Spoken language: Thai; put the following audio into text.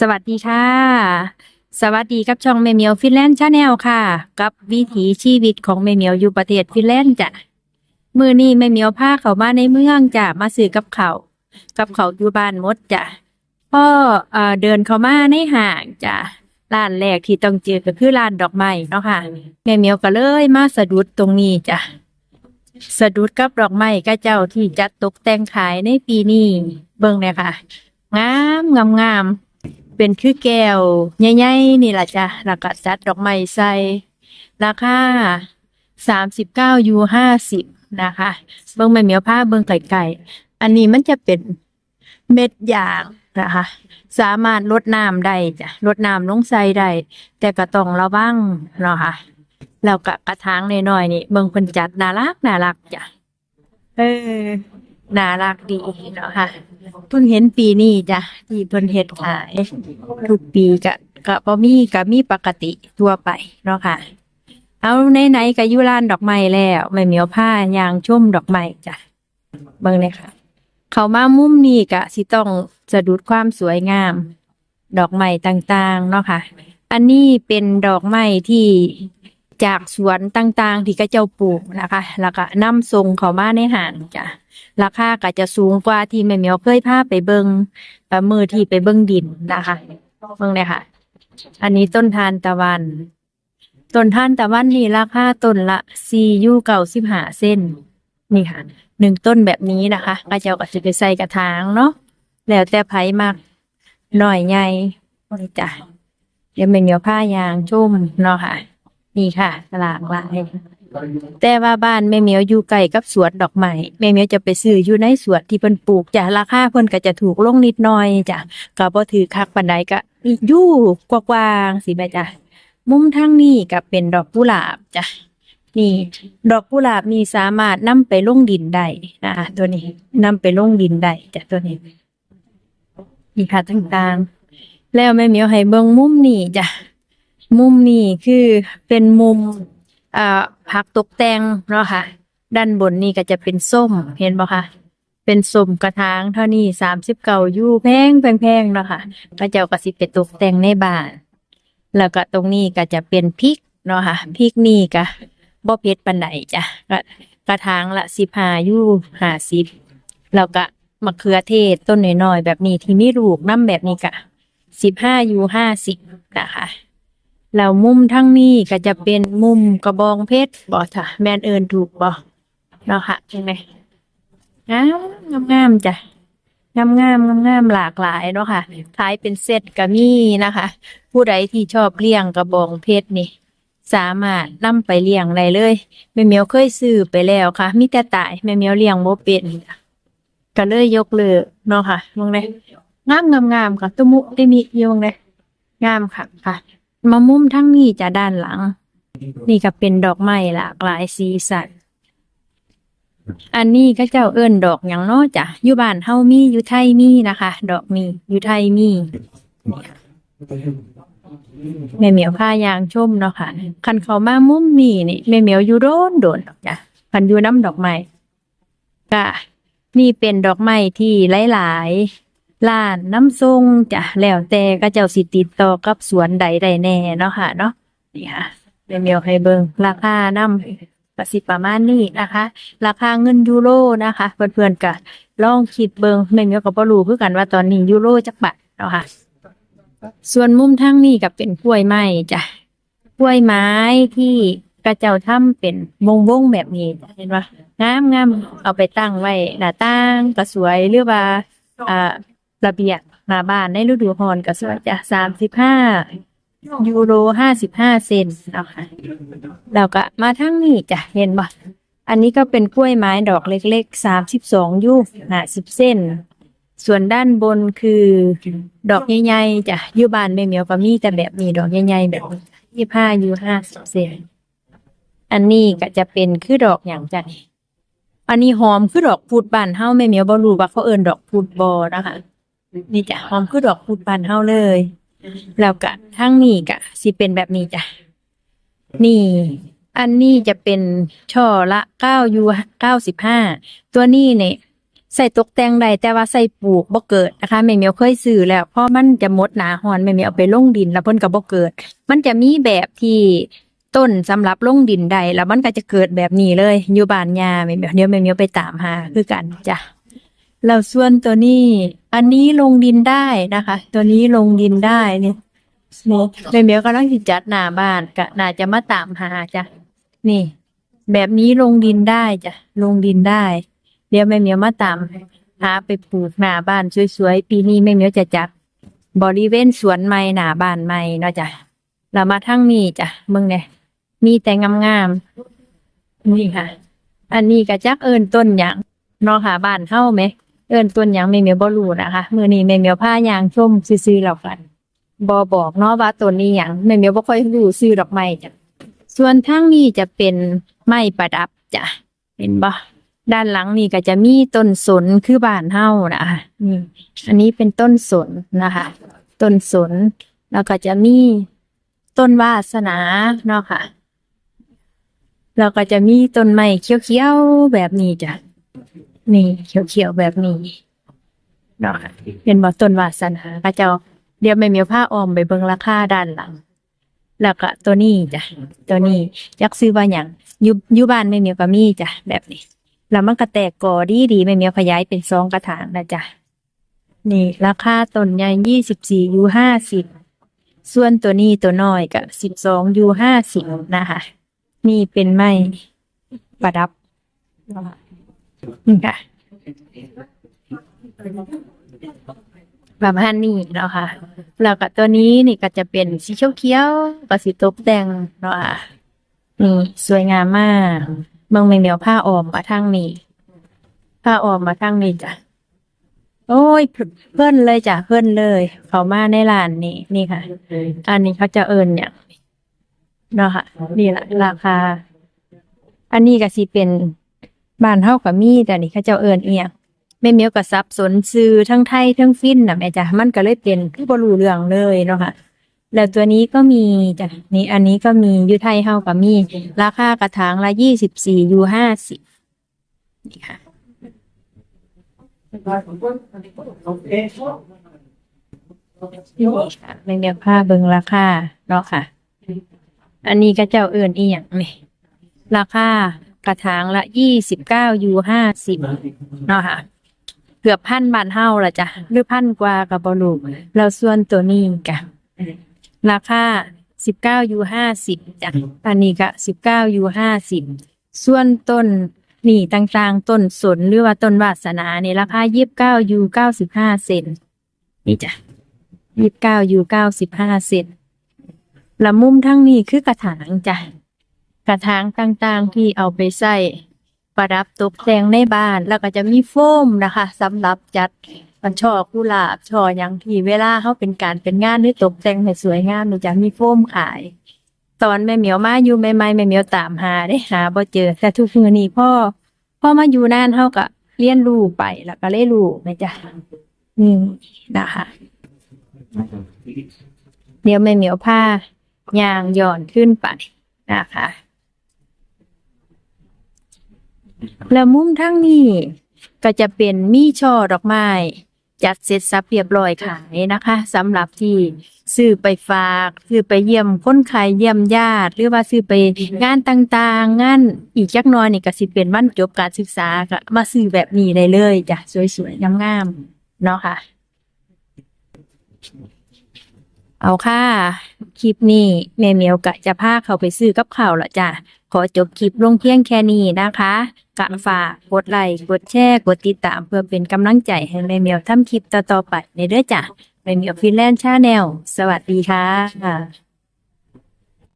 สวัสดีค่ะ สวัสดีกับช่องแม่เมียวฟินแลนด์ชาแนลค่ะ กับวิถีชีวิตของแม่เมียวอยู่ประเทศฟินแลนด์จ้ะมือนี้แม่เมียวพาเขามาในเมืองจ้ะมาซื้อกับเขากับเขาอยู่บ้านมดจ้ะพ่อเอ่อเดินเขามาในห้างจ้ะร้านแรกที่ต้องเจอก็คือร้านดอกไม้เนาะค่ะแม่เมียวก็เลยมาสะดุดตรงนี้จ้ะสะดุดกับดอกไม้ก็เจ้าที่จัดตกแต่งขายในปีนี้เบิ่งเลยค่ะ งามงามงาม เป็นคือแก้วใหญ่ๆนี่แหละจ้ะแล้วก็จัดดอกไม้ใส่ราคาสามสิบเก้ายูห้าสิบนะคะ เบิ้งใบเหมียวผ้าเบิ้งไก่ๆอันนี้มันจะเป็นเม็ดยางนะคะ สามารถลดน้ำได้จ้ะลดน้ำลงใส่ได้ แต่ก็ต้องระวังเนาะค่ะแล้วก็กระถางน้อยๆนี่เบิ้งเพิ่นจัดน่ารักน่ารักจ้ะเออ น่ารักดีเนาะค่ะ เพิ่งเห็นปีนี้จ้ะที่เพิ่นเฮ็ดขายทุกปีก็ก็บ่มีก็มีปกติทั่วไปเนาะค่ะ เอาไหนๆก็อยู่ร้านดอกไม้แล้วแม่เหมียวผ้ายางชุ่มดอกไม้จ้ะเบิ่งเลยค่ะ เขามามุมนี้ก็สิต้องสะดุดความสวยงาม ดอกไม้ต่างๆเนาะค่ะ อันนี้เป็นดอกไม้ที่ จากสวนต่างๆ ที่กระเจ้าปลูกนะคะ แล้วก็นำส่งเข้ามาในห้างจ้ะราคาก็จะสูงกว่าที่แม่เหมียวเคยพาไปเบิงปลามือที่ไปเบิงดินนะคะเบิงเลยค่ะ อันนี้ต้นทานตะวัน ต้นทานตะวันนี่ราคาต้นละสี่ยูเก่าสิบห้าเส้น นี่ค่ะหนึ่งต้นแบบนี้นะคะก็จะเอาก็จะไปใส่กระถางเนาะแล้วแต่ไผ่มากหน่อยใหญ่จ้ะเดี๋ยวแม่เมียวผ้ายางชุ่มเนาะค่ะ นี่ค่ะหลากหลายแต่ว่าบ้านแม่เหมียวอยู่ใกล้กับสวนดอกไม้แม่เหมียวจะไปซื้ออยู่ในสวนที่เพิ่นปลูกจ้ะราคาเพิ่นก็จะถูกลงนิดหน่อยจ้ะก็บ่ถือคักปานใดก็อยู่กว้างๆสิแม่จ้ะมุมทางนี้ก็เป็นดอกกุหลาบจ้ะนี่ ดอกกุหลาบนี่สามารถนำไปลงดินได้นะตัวนี้นำไปลงดินได้จ้ะตัวนี้นี่ค่ะต่างๆ แล้วแม่เหมียวให้เบิ่งมุมนี้จ้ะ มุมนี้คือเป็นมุมอ่าผักตกแต่งเนาะค่ะ ด้านบนนี่ก็จะเป็นส้มเห็นบ่คะเป็นส้มกระถางเท่านี้สามสิบเก้ายูแพงแพงแพงเนาะค่ะก็เจ้าก็สิไปตกแต่งในบ้าน แล้วก็ตรงนี้ก็จะเป็นพริกเนาะค่ะพริกนี่ก็บ่เผ็ดปานใดจ้ะก็กระถางละสิบห้ายูห้าสิบแล้วก็มะเขือเทศต้นน้อยๆแบบนี้ที่มีลูกน้ำแบบนี้ก็สิบห้ายูห้าสิบนะคะ แล้วมุมทั้งนี้ก็จะเป็นมุมกระบองเพชรบ่ค่ะแมนเอินถูกบ่เนาะค่ะยังไงงามงามๆจ้ะงามงามงามงามๆหลากหลายเนาะค่ะขายเป็นเซตก็มีนะคะ ผู้ใดที่ชอบเลี้ยงกระบองเพชรนี่ สามารถนำไปเลี้ยงได้เลยแม่เมียวเคยซื้อไปแล้วค่ะมีแต่ตายแม่เมียวเลี้ยงบ่เป็นก็เลยยกเลิกเนาะค่ะมองเลยงามงามงามค่ะตุมุติมิอยู่มองเลยงามค่ะค่ะ มามุมทั้งนี้จะด้านหลัง นี่ก็เป็นดอกไม้หลากหลายสีสันอันนี้ก็เจ้าเอิ้นดอกอย่างนาะจ้ะอยู่บ้านเฮามีอยู่ไทยมีนะคะ ดอกนี้อยู่ไทยมีแม่เหมียวผ้ายางชมเนาะค่ะ คันเขามามุมนี้นี่แม่เหมียวอยู่โดนโดนดอกจ้ะคันอยู่น้ำดอกไม้ก็นี่เป็นดอกไม้ที่หลายๆ ร้านน้ำทรงจ้ะแล้วแต่ก็เจ้าสิติดต่อกับสวนใดใดแน่เนาะค่ะเนาะนี่ค่ะเดี๋ยเมียวให้เบิงราคาน้ำก็สิประมาณนี้นะคะ ราคาเงินยูโรนะคะเพื่อนๆก็ลองคิดเบิงแม่เมียวก็บ่รู้คือกันว่าตอนนี้ยูโรจักบาทเนาะค่ะส่วนมุมทางนี้ก็เป็นกล้วยไม้จ้ะกล้วยไม้ที่กระเจ้าทำเป็นวงวงแบบนี้เห็นปะงามงามๆเอาไปตั้งไว้หน้าต่างก็สวยหรือว่าอ่า ระเบียงหน้าบ้านในฤดูร้อนก็สวยจ้ะสามสิบห้ายูโรห้าสิบห้าเซนเนาะค่ะแล้วก็มาทั้งนี้จ้ะเห็นบ่อันนี้ก็เป็นกล้วยไม้ดอกเล็กๆสามสิบสองยูห้าสิบเส้นส่วนด้านบนคือดอกใหญ่ๆจ้ะยูบานแม่เหมียวก็มีแต่แบบนี้ดอกใหญ่ๆแบบยี่ห้ายูห้าสิบเซนอันนี้ก็จะเป็นคือดอกอย่างจ้ะนี่อันนี้หอมคือดอกพูดบานเฮาแม่เหมียวบ่รู้ว่าเขาเอินดอกพูดบ่นะคะ นี่จ้ะหอมคือดอกพูดบานเฮาเลย แล้วก็ทั้งนี้ก็สิเป็นแบบนี้จ้ะ นี่ อันนี้จะเป็นช่อละเก้ายูเก้าสิบห้าตัวนี้เนี่ยใส่ตกแต่งได้แต่ว่าใส่ปลูกบ่เกิดนะคะแม่เมียวเคยซื้อแล้วเพราะมันจะมดหนาหอนแม่เมียวเอาไปลงดิน แล้วพ่นก็บ่เกิด มันจะมีแบบที่ต้นสำหรับลงดินได้แล้วมันก็จะเกิดแบบนี้เลยอยู่บ้านยาแม่เมียวเดี๋ยวแม่เมียวไปตามหาคือกันจ้ะ แล้วส่วนตัวนี้ อันนี้ลงดินได้นะคะ ตัวนี้ลงดินได้เนี่ยเนี่แม่เมียวกำลังสิจัดหน้าบ้านก็น่าจะมาตามหาจ้ะนี่ แบบนี้ลงดินได้จ้ะลงดินได้ เดี๋ยวแม่เมียวมาตามหาไปปลูกหน้าบ้านสวยๆปีนี้แม่เมียวจะจัดบริเวณสวนใหม่หน้าบ้านใหม่เนาะจ้ะเรามาทั้งนี้จ้ะมึงเนี่ยมีแต่งามๆนี่ค่ะ อันนี้ก็จักเอิญต้นหยังนาะค่ะบ้านเฮาไหม เอิญต้นหยังแม่เหมียวบ่รู้นะคะมื้อนี้แม่เหมียวพายางชมซื่อๆแล้วกันบ่บอกเนาะว่าต้นนี้หยังแม่เหมียวบ่ค่อยรู้ชื่อดอกไม้จ้ะส่วนทางนี้จะเป็นไม้ประดับจ้ะเห็นบ่ด้านหลังนี่ก็จะมีต้นสนคือบ้านเฮานะคะนี่อันนี้เป็นต้นสนนะคะ ต้นสน แล้วก็จะมีต้นวาสนาเนาะค่ะ แล้วก็จะมีต้นไม้เขียวๆแบบนี้จ้ะ นี่เขียวๆแบบนี้เนาะค่ะเป็นบ่ต้นวาสนาก็เจ้า เดี๋ยวแม่เหมียวผ้าออมไปเบิ่งราคาด้านหลัง แล้วก็ตัวนี้จ้ะตัวนี้จักซื้อว่าหยังอยู่อยู่บ้านแม่เหมียวก็มีจ้ะแบบนี้ แล้วมันก็แตกกอดีดีไม่มีขยายเป็นซองกระถางนะจ๊ะนี่ ราคาต้นใหญ่ยี่สิบสี่ยูห้าสิบส่วนตัวนี้ตัวน้อยก็สิบสองยูห้าสิบนะคะ นี่เป็นไม้ประดับนี่ ค่ะประมาณนี้เนาะค่ะ แล้วก็ตัวนี้นี่ก็จะเป็นสีเขียวๆก็สีตกแต่งเนาะค่ะนี่สวยงามมากเมืองเหนียวผ้าออมมาทางนี้ ผ้าออมมาทางนี้จ้ะโอ้ยเพื่อนเลยจ้ะเพื่อนเลย เขามาในร้านนี้นี่ค่ะ อันนี้เขาจะเอิญเนี่ยเนาะค่ะ นี่แหละราคา อันนี้ก็สิเป็น บ้านเฮากับมีแต่นี่เขาเจะเอิญเอียงแม่เมียวกับซับสนซื้อทั้งไทยทั้งฟินน่ะแม่จ้ะมันก็เลยเป็นคือบ่รู้เรื่องเลยเนาะค่ะแล้วตัวนี้ก็มีจ้ะนี่อันนี้ก็มีอยูไทยเฮากับมี ราคากระถางละยี่สิบสี่ยูห้าสิบนี่ค่ะนี่ค่ะเรียงเดียวผ้าเบิงราคาเนาะค่ะ อันนี้ก็เจ้าเอื่นอีหยังนี่ราคา กระถางละยี่สิบเก้ายูห้าสิบเนาะค่ะ เกือบพันบาทเท่าละจ้ะหรือพันกว่ากับบอลูแล้วส่วนตัวนี้กันราคาสิบเก้ายูห้าสิบจ้ะอันนี้ก็สิบเก้ายูห้าสิบส่วนต้นนี่ต่างๆ ต้นสนหรือว่าต้นวาสนาเนี่ยราคายี่สิบเก้ายูเก้าสิบห้าเซนนี่จ้ะยี่สิบเก้ายูเก้าสิบห้าเซนละมุมทั้งนี้คือกระถางจ้ะ กระถางต่างๆ ที่เอาไปใส่ประดับตกแต่งในบ้าน แล้วก็จะมีโฟมนะคะสำหรับจัดมันช่อกุหลาบช่ออย่างที่เวลาเขาเป็นการเป็นงานหรือตกแต่งให้สวยงามหนูจะมีโฟมขาย ตอนแม่เหมียวมาอยู่ใหม่ๆแม่เหมียวตามหาได้หาบ่เจอ แต่ทุกมือนี้พ่อพ่อมาอยู่นานเฮาก็เรียนรู้ไปแล้วก็เลยรู้นะจ๊ะนี่นะคะเดี๋ยวแม่เหมียวผ้ายางหย่อนขึ้นไปนะคะ แล้วมุมทั้งนี้ก็จะเป็นมีช่อดอกไม้จัดเสร็จสับเรียบร้อยขายนะคะสำหรับที่ซื้อไปฝากซื้อไปเยี่ยมคนไข้เยี่ยมญาติ หรือว่าซื้อไปงานต่างๆ งานอีกจักน้อยนี่ก็สิเป็นวันจบการศึกษาก็มาซื้อแบบนี้ได้เลยจ้ะสวยๆงามๆเนาะค่ะ เอาค่ะ คลิปนี้แม่เมียวกะจะพาเขาไปซื้อกับข้าวละจ้ะ ขอจบคลิปลงเพียงแค่นี้นะคะกะฝากกดไลค์กดแชร์กดติดตามเพื่อเป็นกำลังใจให้แม่เมียวทำคลิปต่อๆไปในเด้อจ้ะแม่เมียวฟินแลนด์ชาแนลสวัสดีค่ะ